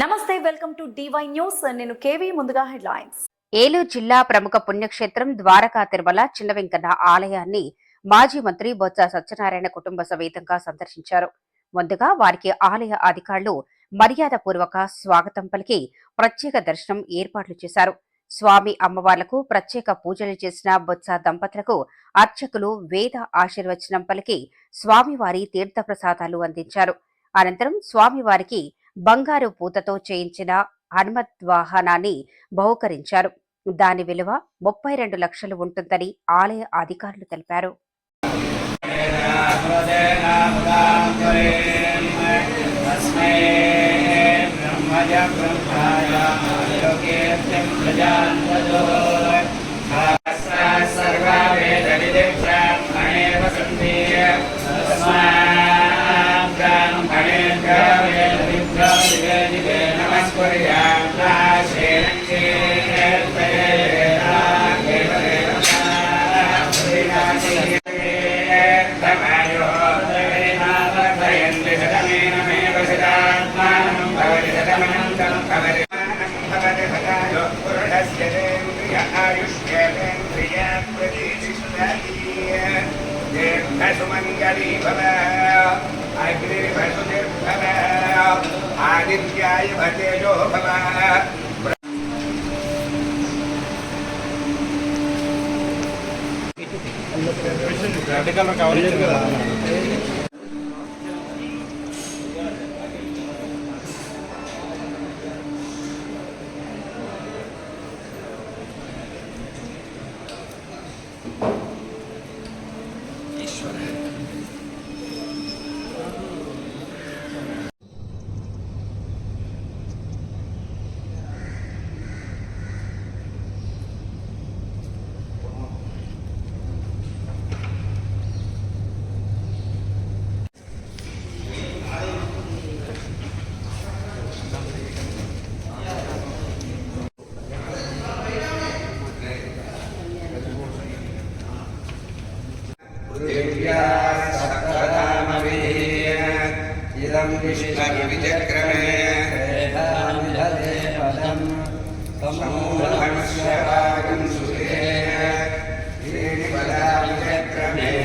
నమస్తే welcome to DY news నేను KV ముందుగా హెడ్లైన్స్. ఏలూరు జిల్లా ప్రముఖ పుణ్యక్షేత్రం ద్వారకా తిరుమల చిన్న వెంకన్న ఆలయాన్ని మాజీ మంత్రి బొత్స సత్యనారాయణ కుటుంబ సమేతంగా సందర్శించారు. ముందుగా వారికి ఆలయ అధికారులు మర్యాదపూర్వక స్వాగతం పలికి ప్రత్యేక దర్శనం ఏర్పాట్లు చేశారు. స్వామి అమ్మవార్లకు ప్రత్యేక పూజలు చేసిన బొత్స దంపతులకు అర్చకులు వేద ఆశీర్వచనం పలికి స్వామివారి తీర్థప్రసాదాలు అందించారు. అనంతరం స్వామివారికి బంగారు పూతతో చేయించిన హనుమత్ వాహనాన్ని బహుకరించారు. దాని విలువ ముప్పై రెండు లక్షలు ఉంటుందని ఆలయ అధికారులు తెలిపారు. ആദിത്യായ ഭജയോ ഭവ red colour cover देव्या सप्तधामभिः इदं विष्णुविचक्रमे समूहमश्यवागं सुखे त्रीणि पदाविचक्रमे विष्णुगोपालाभ्यः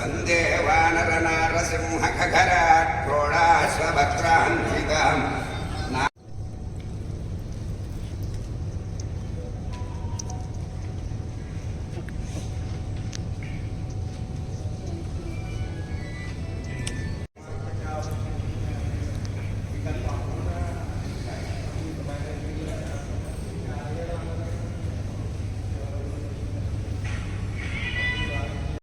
वन्दे वानरनारसिंहखराट्रोडाश्वभक्त्रान्विताम्